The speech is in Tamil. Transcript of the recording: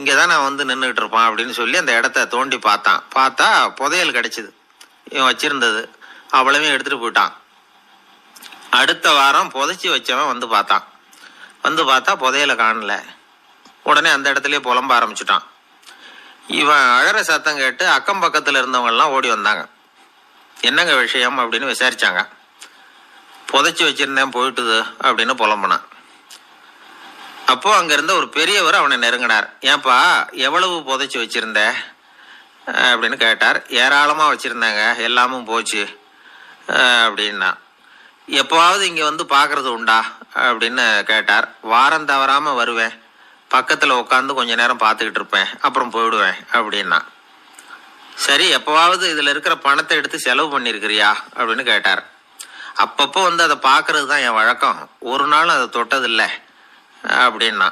இங்கே தான் நான் வந்து நின்றுக்கிட்டு இருப்பான் அப்படின்னு சொல்லி அந்த இடத்த தோண்டி பார்த்தான். பார்த்தா புதையல் கிடைச்சிது. இவன் வச்சுருந்தது. அவ்வளவையும் எடுத்துகிட்டு போயிட்டான். அடுத்த வாரம் புதைச்சி வச்சவன் வந்து பார்த்தான். வந்து பார்த்தா புதையலை காணல. உடனே அந்த இடத்துலயே புலம்ப ஆரம்பிச்சிட்டான். இவன் அழற சத்தம் கேட்டு அக்கம் பக்கத்தில் இருந்தவங்கெல்லாம் ஓடி வந்தாங்க. என்னங்க விஷயம் அப்படின்னு விசாரிச்சாங்க. புதைச்சி வச்சிருந்தேன் போயிட்டுது அப்படின்னு புலம்புனான். அப்போ அங்க இருந்த ஒரு பெரியவர் அவனை நெருங்கினார். ஏன்பா எவ்வளவு புதைச்சி வச்சிருந்த? அப்படின்னு கேட்டார். ஏராளமாக வச்சுருந்தாங்க. எல்லாமும் போச்சு. அப்படின்னா. எப்போவாவது இங்கே வந்து பார்க்குறது உண்டா? அப்படின்னு கேட்டார். வாரம் தவறாமல் வருவேன். பக்கத்தில் உட்காந்து கொஞ்சம் நேரம் பார்த்துக்கிட்டு இருப்பேன். அப்புறம் போயிடுவேன். அப்படின்னா. சரி எப்போவாவது இதில் இருக்கிற பணத்தை எடுத்து செலவு பண்ணியிருக்கிறியா அப்படின்னு கேட்டார். அப்பப்போ வந்து அதை பார்க்கறது தான் என் வழக்கம். ஒரு நாளும் அதை தொட்டதில்லை. அப்படின்னா